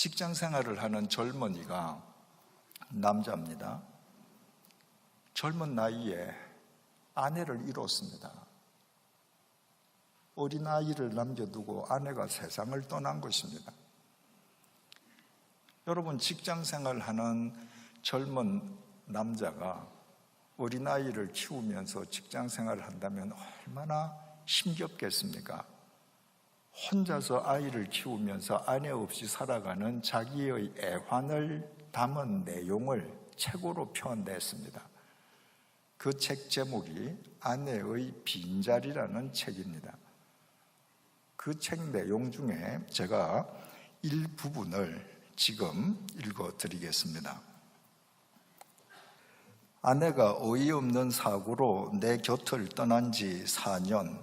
직장 생활을 하는 젊은이가 남자입니다. 젊은 나이에 아내를 잃었습니다. 어린 아이를 남겨두고 아내가 세상을 떠난 것입니다. 여러분 직장 생활하는 젊은 남자가 어린 아이를 키우면서 직장 생활을 한다면 얼마나 힘겹겠습니까? 혼자서 아이를 키우면서 아내 없이 살아가는 자기의 애환을 담은 내용을 책으로 표현됐습니다. 그 책 제목이 아내의 빈자리라는 책입니다. 그 책 내용 중에 제가 일부분을 지금 읽어 드리겠습니다. 아내가 어이없는 사고로 내 곁을 떠난 지 4년,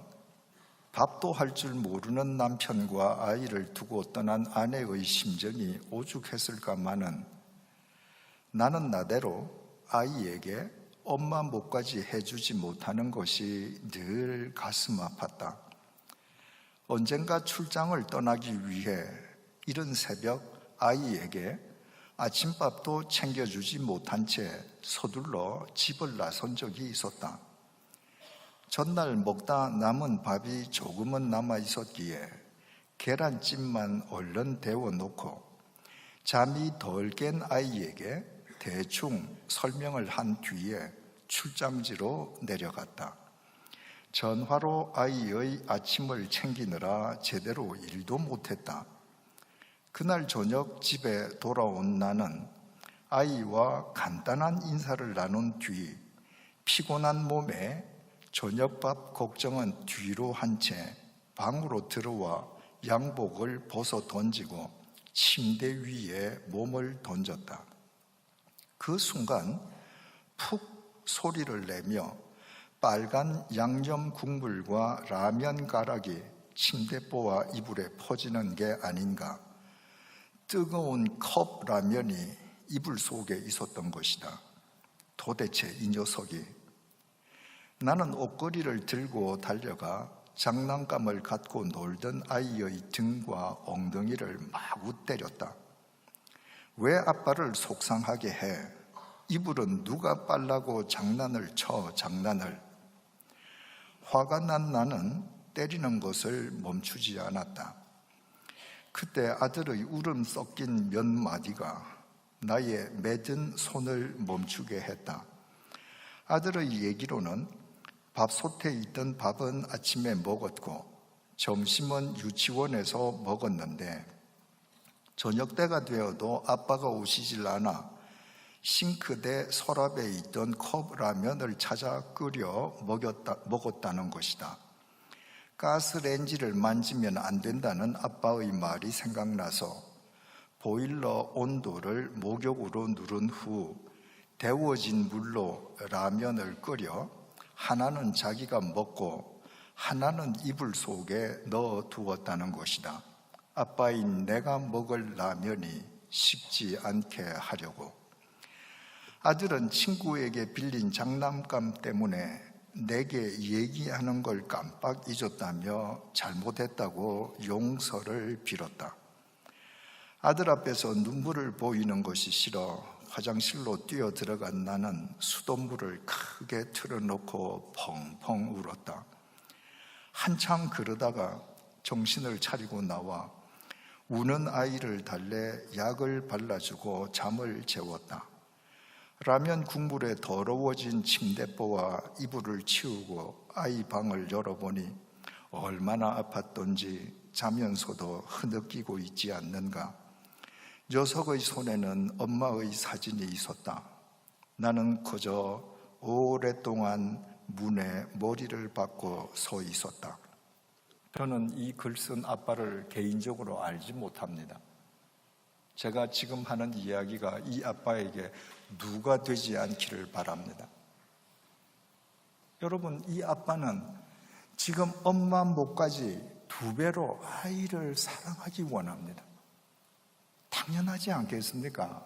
밥도 할 줄 모르는 남편과 아이를 두고 떠난 아내의 심정이 오죽했을까마는 나는 나대로 아이에게 엄마 목까지 해주지 못하는 것이 늘 가슴 아팠다. 언젠가 출장을 떠나기 위해 이른 새벽 아이에게 아침밥도 챙겨주지 못한 채 서둘러 집을 나선 적이 있었다. 전날 먹다 남은 밥이 조금은 남아 있었기에 계란찜만 얼른 데워 놓고 잠이 덜 깬 아이에게 대충 설명을 한 뒤에 출장지로 내려갔다. 전화로 아이의 아침을 챙기느라 제대로 일도 못했다. 그날 저녁 집에 돌아온 나는 아이와 간단한 인사를 나눈 뒤 피곤한 몸에 저녁밥 걱정은 뒤로 한 채 방으로 들어와 양복을 벗어 던지고 침대 위에 몸을 던졌다. 그 순간 푹 소리를 내며 빨간 양념 국물과 라면 가락이 침대보와 이불에 퍼지는 게 아닌가. 뜨거운 컵 라면이 이불 속에 있었던 것이다. 도대체 이 녀석이 나는 옷걸이를 들고 달려가 장난감을 갖고 놀던 아이의 등과 엉덩이를 마구 때렸다. 왜 아빠를 속상하게 해? 이불은 누가 빨라고 장난을 쳐 장난을. 화가 난 나는 때리는 것을 멈추지 않았다. 그때 아들의 울음 섞인 몇 마디가 나의 맺은 손을 멈추게 했다. 아들의 얘기로는 밥솥에 있던 밥은 아침에 먹었고 점심은 유치원에서 먹었는데 저녁 때가 되어도 아빠가 오시질 않아 싱크대 서랍에 있던 컵 라면을 찾아 끓여 먹였다, 먹었다는 것이다. 가스렌지를 만지면 안 된다는 아빠의 말이 생각나서 보일러 온도를 목욕으로 누른 후 데워진 물로 라면을 끓여 하나는 자기가 먹고 하나는 이불 속에 넣어 두었다는 것이다. 아빠인 내가 먹을 라면이 식지 않게 하려고. 아들은 친구에게 빌린 장난감 때문에 내게 얘기하는 걸 깜빡 잊었다며 잘못했다고 용서를 빌었다. 아들 앞에서 눈물을 보이는 것이 싫어 화장실로 뛰어 들어간 나는 수돗물을 크게 틀어놓고 펑펑 울었다. 한참 그러다가 정신을 차리고 나와 우는 아이를 달래 약을 발라주고 잠을 재웠다. 라면 국물에 더러워진 침대보와 이불을 치우고 아이 방을 열어보니 얼마나 아팠던지 자면서도 흐느끼고 있지 않는가. 녀석의 손에는 엄마의 사진이 있었다. 나는 그저 오랫동안 문에 머리를 박고 서 있었다. 저는 이 글 쓴 아빠를 개인적으로 알지 못합니다. 제가 지금 하는 이야기가 이 아빠에게 누가 되지 않기를 바랍니다. 여러분, 이 아빠는 지금 엄마 목까지 두 배로 아이를 사랑하기 원합니다. 당연하지 않겠습니까?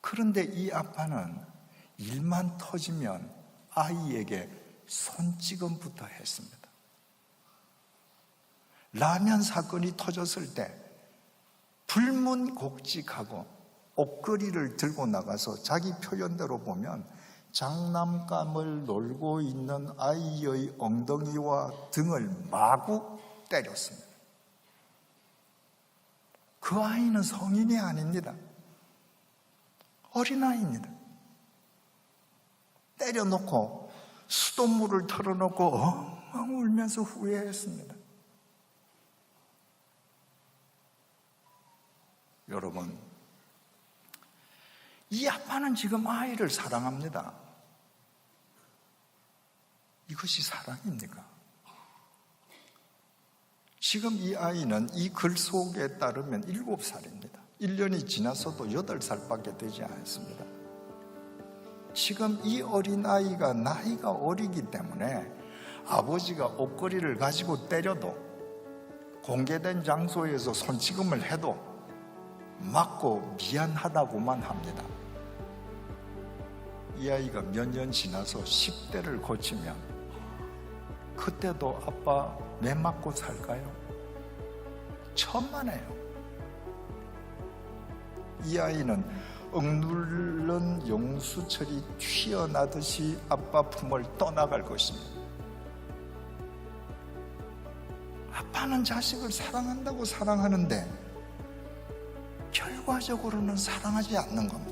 그런데 이 아빠는 일만 터지면 아이에게 손찌검부터 했습니다. 라면 사건이 터졌을 때 불문곡직하고 옷걸이를 들고 나가서 자기 표현대로 보면 장난감을 놀고 있는 아이의 엉덩이와 등을 마구 때렸습니다. 그 아이는 성인이 아닙니다. 어린아이입니다. 때려놓고 수돗물을 털어놓고 엉엉 울면서 후회했습니다. 여러분, 이 아빠는 지금 아이를 사랑합니다. 이것이 사랑입니까? 지금 이 아이는 이 글 속에 따르면 7살입니다. 1년이 지나서도 8살밖에 되지 않습니다. 지금 이 어린아이가 나이가 어리기 때문에 아버지가 옷걸이를 가지고 때려도 공개된 장소에서 손찌검을 해도 맞고 미안하다고만 합니다. 이 아이가 몇 년 지나서 10대를 거치면 그때도 아빠 왜 맞고 살까요? 천만에요. 이 아이는 억눌른 용수철이 튀어나듯이 아빠 품을 떠나갈 것입니다. 아빠는 자식을 사랑한다고 사랑하는데 결과적으로는 사랑하지 않는 겁니다.